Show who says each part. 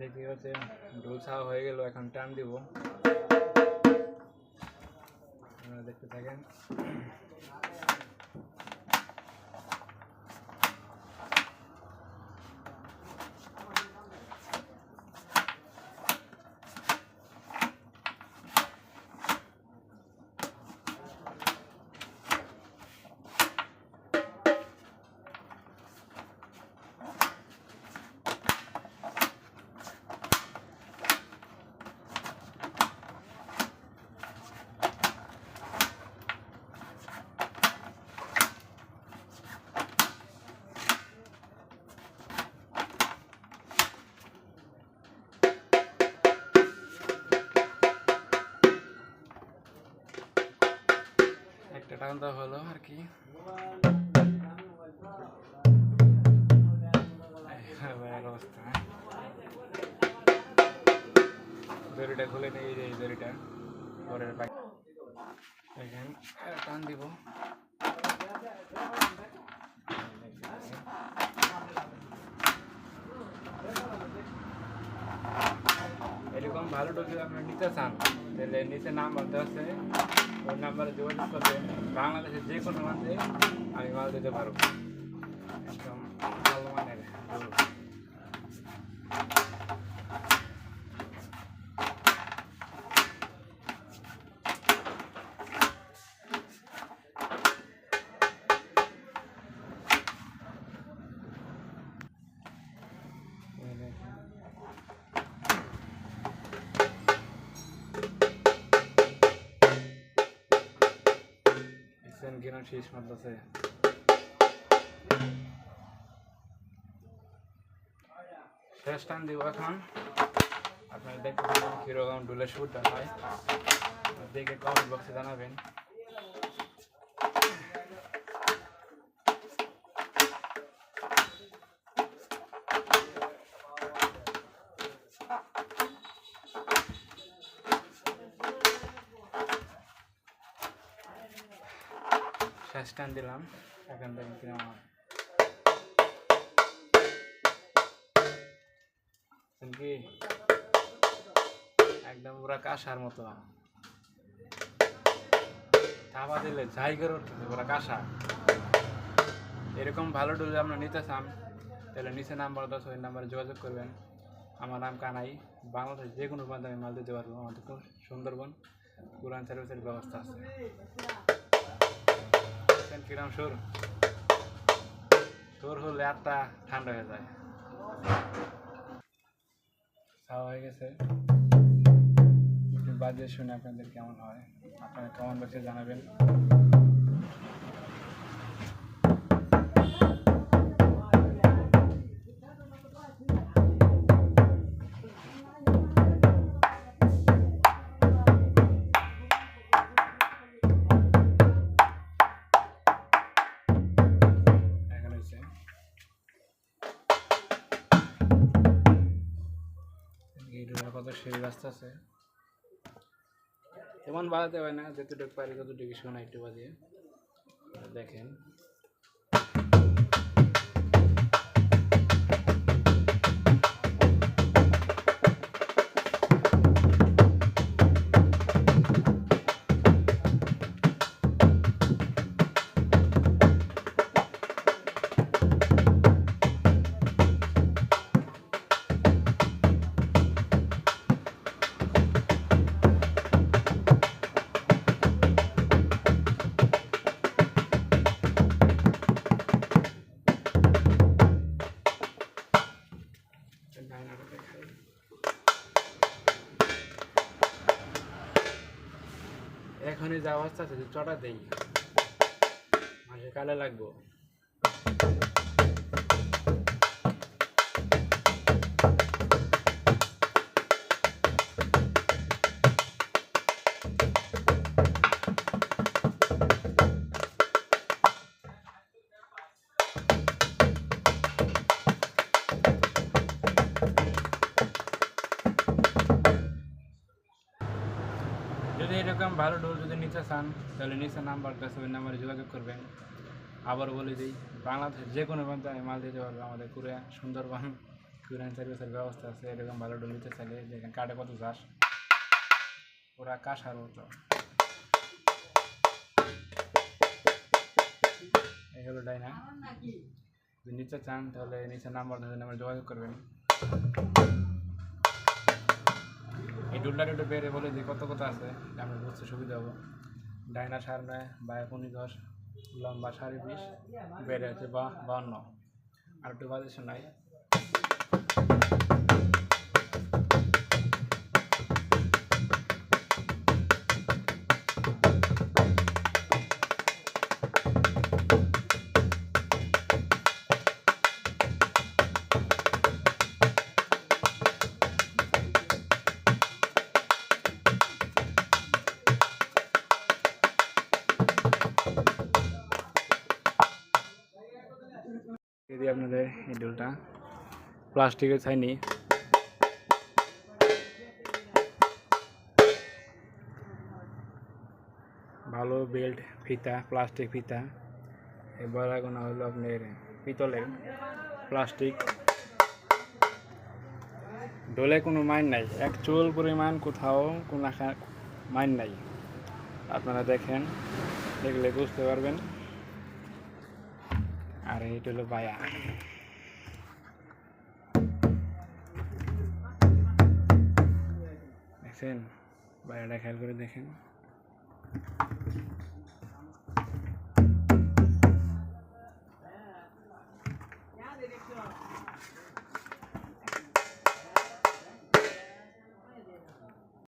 Speaker 1: দেখতে পাচ্ছেন ডোল ছাওয়া হয়ে গেল এখন টান দিব আপনারা দেখতে থাকেন টান দেওয়া হলো? আর কি? অবস্থা দড়িটা খুলে নিয়ে যে দড়িটা। পরের দেখেন আর টান দিব। এরকম ভালো ডোজ আপনারা নিতে চান, তাহলে নিচে নাম্বার দেওয়া আছে। ওই নাম্বারে যোগাযোগ করবেন বাংলাদেশের যে কোনো মাঝে আমি মাল দিতে পারব। একদম ভালো মানের। কিনা শেষ মাদ্রাসায় শেষ টান দিব এখন। আপনারা দেখতে পাবেন কীরকম ডুলে শুটটা হয়। দেখে কমেন্ট বক্সে জানাবেন। টান দিলাম এখন কীরকম হয় বুঝছেন কি একদম পুরা কাঁসার মতো থাবা দিলে যাই করে উঠতেছে পুরা কাঁসা এরকম ভালো ডোজ আপনার নিতে চান তাহলে নিচে নাম্বার দশ ওই নাম্বারে যোগাযোগ করবেন আমার নাম কানাই বাংলাদেশ যে কোনো প্রান্তে আমি মাল দিতে পারব আমাদের সুন্দরবন কোরআন সার্ভিসের ব্যবস্থা আছে দেখছেন কিরম সুর? সুর হলে আটটা ঠান্ডা হয়ে যায়। খাওয়া হয়ে গেছে। বাজে শুনে আপনাদের কেমন হয়? আপনারা কেমন বলছে জানাবেন। কত সেই রাস্তা আছে। তেমন বাড়াতে হয় না, যতটুকু পারি ডেকে শোনা একটু বাজিয়ে। দেখেন। এখনই যা অবস্থা চটা দেই। মাসে কালে লাগবো। এরকম ভালো ডোর যদি নিতে চান তাহলে নিচে নাম্বার ওই নাম্বারে যোগাযোগ করবেন। আবার বলে দিই বাংলাদেশের যে কোনো প্রান্তে আমি মাল দিতে পারব। আমাদের কুড়িয়া সুন্দরবন কুরিয়ান সার্ভিসের ব্যবস্থা আছে। এরকম ভালো ডোল নিতে চাইলে দেখেন কাটে কত চাষ পুরা কাঁসার মতো। এই হলো ডাইনা। যদি নিতে চান তাহলে নিচে নাম্বার ধরে নাম্বার যোগাযোগ করবেন। ডুলটার একটু বেড়ে বলে যে, কত কত আছে? আমরা বুঝতে সুবিধা হব। ডাইনা সার নয়, বায়া দশ, লম্বা সাড়ে বিশ বেড়ে হচ্ছে বা বাউন্ন আর একটু বাজে শোনাই এই প্লাস্টিকের চাইনি ভালো বেল্ট, ফিতা, প্লাস্টিক ফিতা। এই বড়াগুলো হলো আপনার পিতলের প্লাস্টিক। ডোলে কোনো মাইন নাই। এক চুল পরিমাণ কোথাও কোনো মাইন নাই। আপনারা দেখেন, দেখলে বুঝতে পারবেন। আর এইটা হলো বায়া। দেখছেন বাইরেটা খেয়াল করে দেখেন।